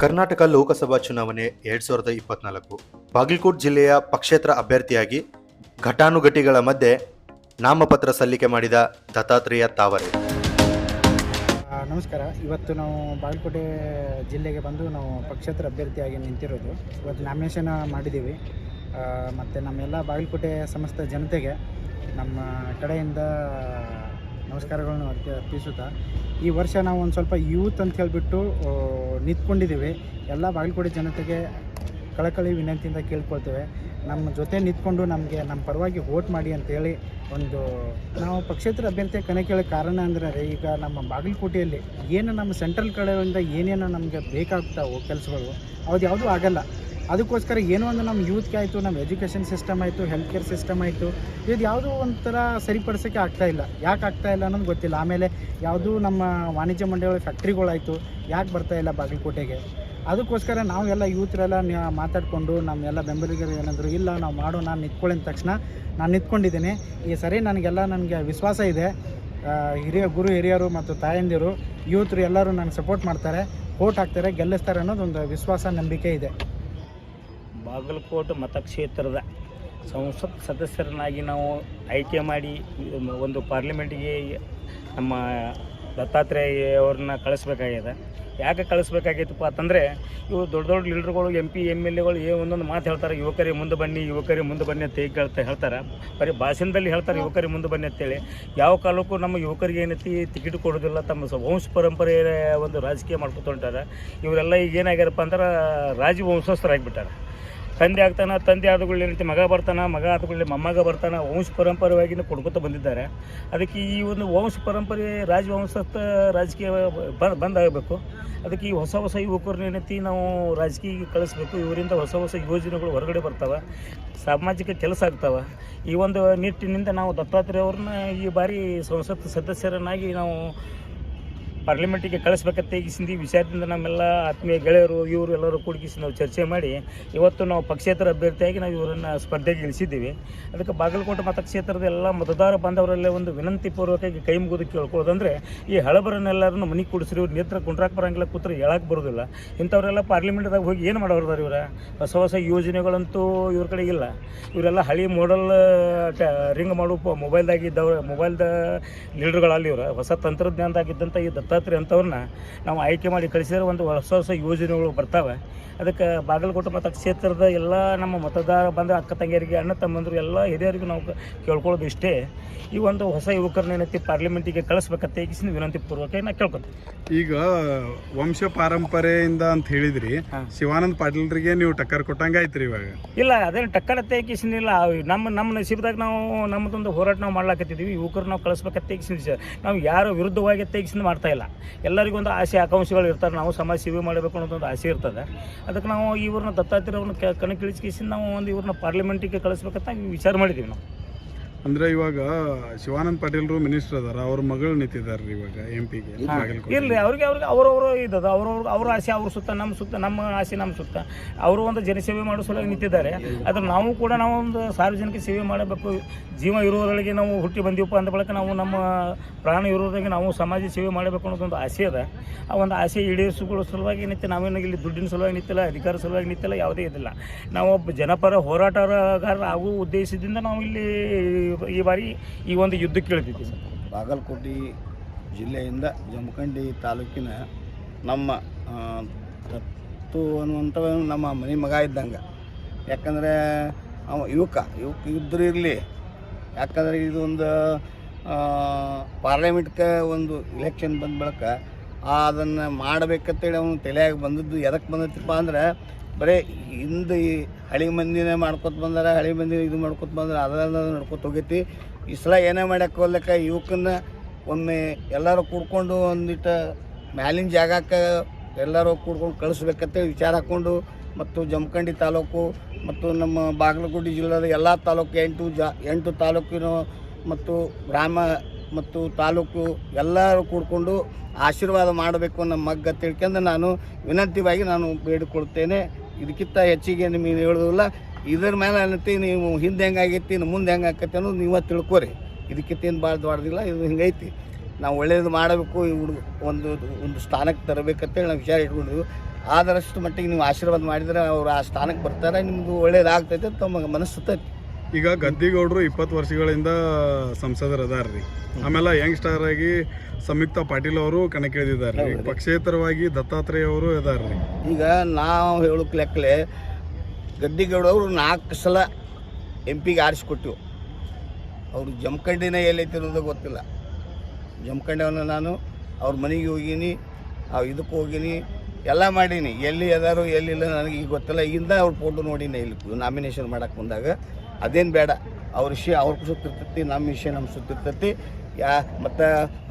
ಕರ್ನಾಟಕ ಲೋಕಸಭಾ ಚುನಾವಣೆ ಎರಡ್ ಸಾವಿರದ ಇಪ್ಪತ್ನಾಲ್ಕು. ಬಾಗಲಕೋಟ್ ಜಿಲ್ಲೆಯ ಪಕ್ಷೇತರ ಅಭ್ಯರ್ಥಿಯಾಗಿ ಘಟಾನುಘಟಿಗಳ ಮಧ್ಯೆ ನಾಮಪತ್ರ ಸಲ್ಲಿಕೆ ಮಾಡಿದ ದತ್ತಾತ್ರೇಯ ತಾವರೆ. ನಮಸ್ಕಾರ. ಇವತ್ತು ನಾವು ಬಾಗಲಕೋಟೆ ಜಿಲ್ಲೆಗೆ ಬಂದು ನಾವು ಪಕ್ಷೇತರ ಅಭ್ಯರ್ಥಿಯಾಗಿ ನಿಂತಿರೋದು. ಇವತ್ತು ನಾಮಿನೇಷನ್ ಮಾಡಿದ್ದೀವಿ. ಮತ್ತು ನಮ್ಮೆಲ್ಲ ಬಾಗಲಕೋಟೆ ಸಮಸ್ತ ಜನತೆಗೆ ನಮ್ಮ ಕಡೆಯಿಂದ ನಮಸ್ಕಾರಗಳನ್ನು ಅರ್ಪಿ ಅರ್ಪಿಸುತ್ತಾ ಈ ವರ್ಷ ನಾವು ಒಂದು ಸ್ವಲ್ಪ ಯೂತ್ ಅಂತ ಹೇಳಿಬಿಟ್ಟು ನಿಂತ್ಕೊಂಡಿದ್ದೀವಿ ಎಲ್ಲ ಬಾಗಲಕೋಟೆ ಜನತೆಗೆ ಕಳಕಳಿ ವಿನಂತಿಯಿಂದ ಕೇಳ್ಕೊಳ್ತೇವೆ. ನಮ್ಮ ಜೊತೆ ನಿಂತ್ಕೊಂಡು ನಮಗೆ ನಮ್ಮ ಪರವಾಗಿ ವೋಟ್ ಮಾಡಿ ಅಂತೇಳಿ ಒಂದು, ನಾವು ಪಕ್ಷೇತರ ಅಭ್ಯರ್ಥಿ ಕನೆ ಕೇಳೋ ಕಾರಣ ಅಂದರೆ ಈಗ ನಮ್ಮ ಬಾಗಲಕೋಟೆಯಲ್ಲಿ ಏನು ನಮ್ಮ ಸೆಂಟ್ರಲ್ ಕಡೆಯಿಂದ ಏನೇನು ನಮಗೆ ಬೇಕಾಗ್ತಾವೋ ಕೆಲಸಗಳು ಅದು ಯಾವುದೂ ಆಗಲ್ಲ. ಅದಕ್ಕೋಸ್ಕರ ಏನೋ ಒಂದು ನಮ್ಮ ಯೂತ್ಗೆ ಆಯಿತು, ನಮ್ಮ ಎಜುಕೇಷನ್ ಸಿಸ್ಟಮ್ ಆಯಿತು ಹೆಲ್ತ್ ಕೇರ್ ಸಿಸ್ಟಮ್ ಆಯಿತು ಇದು ಯಾವುದೋ ಒಂಥರ ಸರಿಪಡಿಸೋಕ್ಕೆ ಆಗ್ತಾ ಇಲ್ಲ. ಯಾಕೆ ಆಗ್ತಾ ಇಲ್ಲ ಅನ್ನೋದು ಗೊತ್ತಿಲ್ಲ. ಆಮೇಲೆ ಯಾವುದೂ ನಮ್ಮ ವಾಣಿಜ್ಯ ಮಂಡಳಿ ಫ್ಯಾಕ್ಟ್ರಿಗಳಾಯಿತು, ಯಾಕೆ ಬರ್ತಾ ಇಲ್ಲ ಬಾಗಲಕೋಟೆಗೆ? ಅದಕ್ಕೋಸ್ಕರ ನಾವೆಲ್ಲ ಯೂತ್ರೆಲ್ಲ ಮಾತಾಡಿಕೊಂಡು, ನಮ್ಮೆಲ್ಲ ಬೆಂಬಲಿಗರು ಏನಂದ್ರು ಇಲ್ಲ, ನಾವು ಮಾಡೋ ನಾನು ನಿಂತ್ಕೊಳ್ಳಿದ ತಕ್ಷಣ ನಾನು ನಿಂತ್ಕೊಂಡಿದ್ದೀನಿ. ಈ ಸರಿ ನನಗೆಲ್ಲ ನನಗೆ ವಿಶ್ವಾಸ ಇದೆ. ಹಿರಿಯ ಗುರು, ಹಿರಿಯರು ಮತ್ತು ತಾಯಂದಿರು, ಯೂತ್ರು ಎಲ್ಲರೂ ನನಗೆ ಸಪೋರ್ಟ್ ಮಾಡ್ತಾರೆ, ಓಟ್ ಹಾಕ್ತಾರೆ, ಗೆಲ್ಲಿಸ್ತಾರೆ ಅನ್ನೋದೊಂದು ವಿಶ್ವಾಸ, ನಂಬಿಕೆ ಇದೆ. ಬಾಗಲಕೋಟೆ ಮತಕ್ಷೇತ್ರದ ಸಂಸತ್ ಸದಸ್ಯರನ್ನಾಗಿ ನಾವು ಆಯ್ಕೆ ಮಾಡಿ, ಒಂದು ಪಾರ್ಲಿಮೆಂಟಿಗೆ ನಮ್ಮ ದತ್ತಾತ್ರೇಯ ಅವ್ರನ್ನ ಕಳಿಸ್ಬೇಕಾಗ್ಯದ. ಯಾಕೆ ಕಳಿಸ್ಬೇಕಾಗಿತ್ತಪ್ಪ ಅಂತಂದರೆ ಇವು ದೊಡ್ಡ ದೊಡ್ಡ ಲೀಡ್ರ್ಗಳು, ಎಂ ಪಿ ಎಂ ಎಲ್ ಎಗಳು ಏ ಒಂದೊಂದು ಮಾತು ಹೇಳ್ತಾರೆ ಯುವಕರಿಗೆ ಮುಂದೆ ಬನ್ನಿ ಯುವಕರಿಗೆ ಮುಂದೆ ಬನ್ನಿ ಅಂತ ಹೇಳ್ತಾ ಹೇಳ್ತಾರೆ. ಬರೀ ಭಾಷಣದಲ್ಲಿ ಹೇಳ್ತಾರೆ ಯುವಕರಿಗೆ ಮುಂದೆ ಬನ್ನಿ ಅಂತೇಳಿ. ಯಾವ ಕಾಲಕ್ಕೂ ನಮ್ಮ ಯುವಕರಿಗೆ ಏನೈತಿ ಟಿಕೆಟ್ ಕೊಡೋದಿಲ್ಲ, ತಮ್ಮ ವಂಶ ಪರಂಪರೆ ಒಂದು ರಾಜಕೀಯ ಮಾಡ್ಕೊತ ಇವರೆಲ್ಲ ಈಗ ಏನಾಗ್ಯಾರಪ್ಪ ಅಂದ್ರೆ ರಾಜವಂಶಸ್ಥರಾಗಿಬಿಟ್ಟಾರೆ. ತಂದೆ ಆಗ್ತಾನೆ, ತಂದೆ ಆದಗಳು ರೀತಿ ಮಗ ಬರ್ತಾನೆ, ಮಗ ಆದಗಳು ಮೊಮ್ಮಗ ಬರ್ತಾನೆ, ವಂಶ ಪರಂಪರೆಯಾಗಿ ಕೊಡ್ಕೊತ ಬಂದಿದ್ದಾರೆ. ಅದಕ್ಕೆ ಈ ಒಂದು ವಂಶ ಪರಂಪರೆ ರಾಜವಂಶಸ್ಥ ರಾಜಕೀಯ ಬಂದ್ ಬಂದಾಗಬೇಕು. ಅದಕ್ಕೆ ಈ ಹೊಸ ಹೊಸ ಯುವಕರನ್ನ ಏನೈತಿ ನಾವು ರಾಜಕೀಯ ಕಳಿಸ್ಬೇಕು. ಇವರಿಂದ ಹೊಸ ಹೊಸ ಯೋಜನೆಗಳು ಹೊರಗಡೆ ಬರ್ತಾವೆ, ಸಾಮಾಜಿಕ ಕೆಲಸ ಆಗ್ತಾವೆ. ಈ ಒಂದು ನಿಟ್ಟಿನಿಂದ ನಾವು ದತ್ತಾತ್ರೇಯವ್ರನ್ನ ಈ ಬಾರಿ ಸಂಸತ್ ಸದಸ್ಯರನ್ನಾಗಿ ನಾವು ಪಾರ್ಲಿಮೆಂಟಿಗೆ ಕಳಿಸ್ಬೇಕಂತ ಈ ವಿಷಯದಿಂದ ನಮ್ಮೆಲ್ಲ ಆತ್ಮೀಯ ಗೆಳೆಯರು, ಇವರು ಎಲ್ಲರೂ ಕೂಡಿಸಿ ನಾವು ಚರ್ಚೆ ಮಾಡಿ, ಇವತ್ತು ನಾವು ಪಕ್ಷೇತರ ಅಭ್ಯರ್ಥಿಯಾಗಿ ನಾವು ಇವರನ್ನು ಸ್ಪರ್ಧೆಗೆ ಇಳಿಸಿದ್ದೀವಿ. ಅದಕ್ಕೆ ಬಾಗಲಕೋಟೆ ಮತಕ್ಷೇತ್ರದ ಎಲ್ಲ ಮತದಾರ ಬಾಂಧವರಲ್ಲೇ ಒಂದು ವಿನಂತಿ ಪೂರ್ವಕವಾಗಿ ಕೈ ಮುಗಿದು ಕೇಳ್ಕೊಳ್ಳೋದಂದ್ರೆ, ಈ ಹಳಬರನ್ನೆಲ್ಲರನ್ನು ಮನೆ ಕೂಡಿಸ್ರಿ, ಇವ್ರು ನೇತ್ರ ಗುಂಡ್ರಾಕ್ ಬರಂಗಿಲ್ಲ, ಕೂತ್ರೆ ಹೇಳಕ್ಕೆ ಬರೋದಿಲ್ಲ. ಇಂಥವರೆಲ್ಲ ಪಾರ್ಲಿಮೆಂಟ್ದಾಗ ಹೋಗಿ ಏನು ಮಾಡೋರ್ದಾರೆ ಇವರ? ಹೊಸ ಹೊಸ ಯೋಜನೆಗಳಂತೂ ಇವ್ರ ಕಡೆ ಇಲ್ಲ. ಇವರೆಲ್ಲ ಹಳಿ ಮಾಡಲ್ ರಿಂಗ್ ಮಾಡು ಮೊಬೈಲ್ದಾಗಿದ್ದವ್ರ ಮೊಬೈಲ್ದ ಲೀಡರ್ಗಳಲ್ಲಿ ಇವರ, ಹೊಸ ತಂತ್ರಜ್ಞಾನದಾಗಿದ್ದಂಥ ಈ ದತ್ತಾತ್ರೇಯ ಅಂಥವ್ರನ್ನ ನಾವು ಆಯ್ಕೆ ಮಾಡಿ ಕಳಿಸಿದ್ರೆ ಒಂದು ಹೊಸ ಹೊಸ ಯೋಜನೆಗಳು ಬರ್ತಾವೆ. ಅದಕ್ಕೆ ಬಾಗಲಕೋಟೆ ಮತ ಕ್ಷೇತ್ರದ ಎಲ್ಲ ನಮ್ಮ ಮತದಾರ ಬಂದ ಅಕ್ಕ ತಂಗಿಯರಿಗೆ ಅಣ್ಣ ತಮ್ಮಂದರು ಎಲ್ಲ ಹಿರಿಯರಿಗೂ ನಾವು ಕೇಳ್ಕೊಳ್ಳೋದು ಇಷ್ಟೇ. ಈ ಒಂದು ಹೊಸ ಯುವಕರನ್ನ ಏನೈತಿ ಪಾರ್ಲಿಮೆಂಟಿಗೆ ಕಳಿಸ್ಬೇಕಂತ ಈಗಿಸಿನ ವಿನಂತಿ ಪೂರ್ವಕ ನಾ ಕೇಳ್ಕೊತೀನಿ. ಈಗ ವಂಶ ಪಾರಂಪರೆಯಿಂದ ಅಂತ ಹೇಳಿದ್ರಿ ಶಿವಾನಂದ ಪಾಟೀಲ್ರಿಗೆ ನೀವು ಟಕ್ಕರ್ ಕೊಟ್ಟಂಗೆ ಆಯ್ತು ರೀ ಇವಾಗ? ಇಲ್ಲ ಅದೇನು ಟಕ್ಕರ್ ಅತ್ತೇಕಿಸಿನಿಲ್ಲ ನಮ್ಮ ನಮ್ಮ ನಸೀಬ್ದಾಗ ನಾವು ನಮ್ಮದೊಂದು ಹೋರಾಟ ನಾವು ಮಾಡ್ಲಾಕತ್ತಿದ್ದೀವಿ. ಯುವಕರು ನಾವು ಕಳಿಸ್ಬೇಕಂತ ಸರ್. ನಾವು ಯಾರು ವಿರುದ್ಧವಾಗಿ ತೆಗಿಸಿದ ಮಾಡ್ತಾ ಇಲ್ಲ. ಎಲ್ಲರಿಗೂ ಒಂದು ಆಸೆ, ಆಕಾಂಕ್ಷೆಗಳು ಇರ್ತಾರೆ. ನಾವು ಸಮಾಜ ಸೇವೆ ಮಾಡಬೇಕು ಅನ್ನೋದೊಂದು ಆಸೆ ಇರ್ತದೆ. ಅದಕ್ಕೆ ನಾವು ಇವ್ರನ್ನ ದತ್ತಾತ್ರೇಯವ್ರನ್ನ ಕಣಕ್ಕಿಳಿಸ್ಕಿಸಿ ನಾವು ಒಂದು ಇವ್ರನ್ನ ಪಾರ್ಲಿಮೆಂಟಿಗೆ ಕಳಿಸ್ಬೇಕಂತ ವಿಚಾರ ಮಾಡಿದ್ದೀವಿ ನಾವು. ಅಂದ್ರೆ ಇವಾಗ ಶಿವಾನಂದ ಪಾಟೀಲ್ರು ಮಿನಿಸ್ಟರ್ ಅದಾರ ಅವ್ರ ಮಗಳು ನಿಂತಿದ್ದಾರೆ ಇವಾಗ ಎಂ ಪಿ ಇಲ್ರಿ ಅವ್ರಿಗೆ ಅವ್ರಿಗೆ ಅವ್ರವ್ರು ಇದ್ದದ ಅವ್ರವ್ರ ಅವ್ರ ಆಸೆ ಅವ್ರ ಸುತ್ತ ನಮ್ಮ ಸುತ್ತ ನಮ್ಮ ಆಸೆ ನಮ್ಮ ಸುತ್ತ. ಅವರು ಒಂದು ಜನಸೇವೆ ಮಾಡೋ ಸಲುವಾಗಿ ನಿಂತಿದ್ದಾರೆ. ಅದ್ರ ನಾವು ಕೂಡ ನಾವು ಒಂದು ಸಾರ್ವಜನಿಕ ಸೇವೆ ಮಾಡಬೇಕು. ಜೀವ ಇರೋದ್ರೊಳಗೆ ನಾವು ಹುಟ್ಟಿ ಬಂದೀವಪ್ಪ ಅಂದ ಬಳಿಕ ನಾವು ನಮ್ಮ ಪ್ರಾಣ ಇರೋದ್ರಾಗೆ ನಾವು ಸಮಾಜ ಸೇವೆ ಮಾಡಬೇಕು ಅನ್ನೋದೊಂದು ಆಸೆ ಅದ. ಆ ಒಂದು ಆಸೆ ಈಡೇರಿಸಿಕೊಳ್ಳೋ ಸಲುವಾಗಿ ಏನೈತೆ ನಾವೇನು ಇಲ್ಲಿ ದುಡ್ಡಿನ ಸಲುವಾಗಿ ನಿಂತಿಲ್ಲ ಅಧಿಕಾರ ಸಲುವಾಗಿ ನಿಂತಿಲ್ಲ ಯಾವುದೇ ಇದಿಲ್ಲ. ನಾವು ಒಬ್ಬ ಜನಪರ ಹೋರಾಟಗಾರರಾಗುವ ಉದ್ದೇಶದಿಂದ ನಾವು ಇಲ್ಲಿ ಈ ಬಾರಿ ಈ ಒಂದು ಯುದ್ಧಕ್ಕೆ ಇಳಿದಿದ್ದೀವಿ ಬಾಗಲಕೋಟೆ ಜಿಲ್ಲೆಯಿಂದ ಜಮಖಂಡಿ ತಾಲೂಕಿನ ನಮ್ಮ ದತ್ತು ಅನ್ನುವಂಥವನು ನಮ್ಮ ಮನೆ ಮಗ ಇದ್ದಂಗೆ. ಯಾಕಂದರೆ ಅವ ಯುವಕ ಯುವಕ ಇದ್ದರೂ ಇರಲಿ. ಯಾಕಂದರೆ ಇದೊಂದು ಪಾರ್ಲಿಮೆಂಟ್ಗೆ ಒಂದು ಇಲೆಕ್ಷನ್ ಬಂದ ಬಳಿಕ ಅದನ್ನು ಮಾಡಬೇಕಂತೇಳಿ ಅವನು ತಲೆಯಾಗಿ ಬಂದದ್ದು ಎದಕ್ಕೆ ಬಂದತ್ತಪ್ಪ ಅಂದ್ರೆ ಬರೀ ಹಿಂದೆ ಹಳಿ ಮಂದಿನೇ ಮಾಡ್ಕೊತ ಬಂದಾರ, ಹಳಿ ಮಂದಿ ಇದು ಮಾಡ್ಕೊತ ಬಂದ್ರೆ ಅದನ್ನ ನಡ್ಕೊತ ಹೋಗೈತಿ. ಈ ಸಲ ಏನೇ ಮಾಡಕ್ಕೆ ಹೋಗ್ಲಿಕ್ಕ ಯುವಕನ್ನ ಒಮ್ಮೆ ಎಲ್ಲರೂ ಕೂಡ್ಕೊಂಡು ಒಂದಿಟ್ಟು ಮ್ಯಾಲಿನ ಜಾಗಕ್ಕೆ ಎಲ್ಲರೂ ಕೂಡ್ಕೊಂಡು ಕಳಿಸ್ಬೇಕಂತೇಳಿ ವಿಚಾರ ಹಾಕ್ಕೊಂಡು ಮತ್ತು ಜಮಖಂಡಿ ತಾಲೂಕು ಮತ್ತು ನಮ್ಮ ಬಾಗಲಕೋಟೆ ಜಿಲ್ಲಾದ ಎಲ್ಲ ತಾಲೂಕು ಎಂಟು ಜಾ, ಎಂಟು ತಾಲೂಕಿನ ಮತ್ತು ಗ್ರಾಮ ಮತ್ತು ತಾಲೂಕು ಎಲ್ಲರೂ ಕೂಡ್ಕೊಂಡು ಆಶೀರ್ವಾದ ಮಾಡಬೇಕು ನಮ್ಮ ಮಗ್ಗ ತಿಳ್ಕೊಂಡು ನಾನು ವಿನಂತಿವಾಗಿ ನಾನು ಬೇಡಿಕೊಳ್ತೇನೆ. ಇದಕ್ಕಿಂತ ಹೆಚ್ಚಿಗೆ ನಿಮಗೆ ಹೇಳೋದಿಲ್ಲ. ಇದ್ರ ಮೇಲೆ ಅನ್ನತಿ ನೀವು ಹಿಂದೆ ಹೆಂಗಾಗೈತಿ ಇನ್ನು ಮುಂದೆ ಹೆಂಗೆ ಆಕೈತಿ ಅನ್ನೋದು ನೀವೇ ತಿಳ್ಕೊರಿ. ಇದಕ್ಕಿಂತ ಏನು ಭಾಳ ದೊಡ್ಡದಿಲ್ಲ, ಇದು ಹಿಂಗೈತಿ. ನಾವು ಒಳ್ಳೇದು ಮಾಡಬೇಕು, ಈ ಹುಡುಗ ಒಂದು ಒಂದು ಸ್ಥಾನಕ್ಕೆ ತರಬೇಕಂತೇಳಿ ನಾವು ವಿಚಾರ ಇಟ್ಕೊಂಡಿದ್ವಿ. ಆದರಷ್ಟು ಮಟ್ಟಿಗೆ ನೀವು ಆಶೀರ್ವಾದ ಮಾಡಿದರೆ ಅವ್ರು ಆ ಸ್ಥಾನಕ್ಕೆ ಬರ್ತಾರೆ ನಿಮ್ಮದು ಒಳ್ಳೇದಾಗ್ತೈತೆ ತಮ್ಮ ಮನಸ್ಸುತ್ತೈತಿ ಈಗ ಗದ್ದಿಗೌಡರು ಇಪ್ಪತ್ತು ವರ್ಷಗಳಿಂದ ಸಂಸದರು ರೀ. ಆಮೇಲೆ ಯಂಗ್ ಸ್ಟಾರ್ ಆಗಿ ಸಂಯುಕ್ತ ಪಾಟೀಲ್ ಅವರು ಕಣಕ್ಕಿಳಿದಿದ್ದಾರೆ. ಪಕ್ಷೇತರವಾಗಿ ದತ್ತಾತ್ರೇಯ ಅವರು ರೀ. ಈಗ ನಾವು ಹೇಳಕ್ ಲೆಕ್ಕಲೆ ಗದ್ದಿಗೌಡವರು ನಾಲ್ಕು ಸಲ ಎಂ ಪಿಗೆ ಆರಿಸ್ಕೊಟ್ಟಿವು ಅವರು ಜಮಖಂಡಿನ ಎಲ್ಲೈತಿ ಅನ್ನೋದು ಗೊತ್ತಿಲ್ಲ. ಜಮಖಂಡವನ್ನು ನಾನು ಅವ್ರ ಮನೆಗೆ ಹೋಗೀನಿ ಆ ಇದಕ್ಕೆ ಹೋಗೀನಿ ಎಲ್ಲ ಮಾಡೀನಿ. ಎಲ್ಲಿ ಅದಾರು ಎಲ್ಲಿಲ್ಲ ನನಗೆ ಈಗ ಗೊತ್ತಿಲ್ಲ. ಈಗಿಂದ ಅವ್ರ ಫೋಟೋ ನೋಡಿನಿ ಇಲ್ಲಿ ನಾಮಿನೇಷನ್ ಮಾಡಕ್ಕೆ ಬಂದಾಗ. ಅದೇನು ಬೇಡ. ಅವ್ರ ವಿಷಯ ಅವ್ರಿಗೆ ಸುತ್ತಿರ್ತೈತಿ ನಮ್ಮ ವಿಷಯ ನಮ್ಮ ಸುತ್ತಿರ್ತೈತಿ. ಯಾ, ಮತ್ತು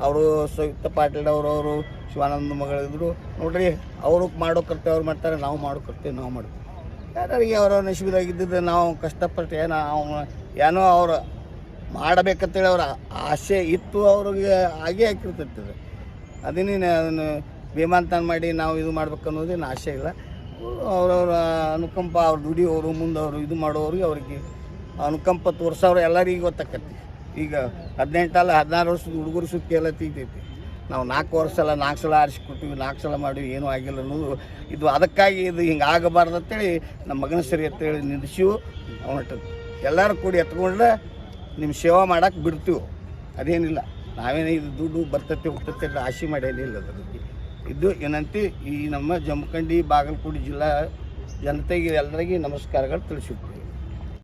ಅವರು ಸಂಯುಕ್ತ ಪಾಟೀಲ್ ಅವರು ಅವರು ಶಿವಾನಂದ ಮಗಳಿದ್ರು ನೋಡ್ರಿ, ಅವರು ಮಾಡೋ ಕರ್ತವ್ಯ ಅವ್ರು ಮಾಡ್ತಾರೆ, ನಾವು ಮಾಡೋ ಕರ್ತವ್ಯ ನಾವು ಮಾಡ್ತೀವಿ. ಯಾರಿಗೆ ಅವರ ನಶೀಬದಾಗಿದ್ದಿದ್ದು ನಾವು ಕಷ್ಟಪಟ್ಟು ಏನೋ ಅವನು, ಏನೋ ಅವರು ಮಾಡಬೇಕಂತೇಳಿ ಅವ್ರ ಆಸೆ ಇತ್ತು ಅವ್ರಿಗೆ ಹಾಗೆ ಹಾಕಿರ್ತೈತೆ ಅದನ್ನೇ ಅದನ್ನು ಬೇಮಾಂತನ ಮಾಡಿ ನಾವು ಇದು ಮಾಡ್ಬೇಕು ಅನ್ನೋದೇನು ಆಸೆ ಇಲ್ಲ. ಅವ್ರವ್ರ ಅನುಕಂಪ, ಅವ್ರು ದುಡಿಯೋರು ಮುಂದೆ ಅವರು ಇದು ಮಾಡೋರಿಗೆ ಅವ್ರಿಗೆ ಅನುಕಂಪ ತೋರ್ಸೋರು ಎಲ್ಲರಿಗೂ ಗೊತ್ತಾಕತಿ. ಈಗ ಹದಿನೆಂಟಲ್ಲ ಹದಿನಾರು ವರ್ಷದ ಹುಡುಗರು ಸುತ್ತಿ ಎಲ್ಲ ತೀತೈತಿ ನಾವು ನಾಲ್ಕು ವರ್ಷ ಎಲ್ಲ ನಾಲ್ಕು ಸಲ ಆರಿಸಿಕೊಟ್ಟಿವಿ ನಾಲ್ಕು ಸಲ ಮಾಡಿವಿ, ಏನೂ ಆಗಿಲ್ಲ ಅನ್ನೋದು ಇದು ಅದಕ್ಕಾಗಿ ಇದು ಹಿಂಗೆ ಆಗಬಾರ್ದು ಅಂತೇಳಿ ನಮ್ಮ ಮಗನ ಸರಿ ಅಂತೇಳಿ ನಿಲ್ಲಿಸಿವು ಅವನಟ್ಟು ಎಲ್ಲರೂ ಕೂಡಿ ಎತ್ಕೊಂಡ್ರೆ ನಿಮ್ಮ ಸೇವಾ ಮಾಡಕ್ಕೆ ಬಿಡ್ತೀವಿ. ಅದೇನಿಲ್ಲ. ನಾವೇನು ಇದು ದುಡ್ಡು ಬರ್ತೈತೆ ಹುಟ್ಟತ್ತೆ ರಾಶಿ ಮಾಡೇನಿಲ್ಲ ಅದರಲ್ಲಿ ಇದು ಏನಂತೆ ಈ ನಮ್ಮ ಜಮಖಂಡಿ, ಬಾಗಲಕೋಟೆ ಜಿಲ್ಲಾ ಜನತೆಗೆ ಎಲ್ಲರಿಗೆ ನಮಸ್ಕಾರಗಳು ತಿಳಿಸುತ್ತೆ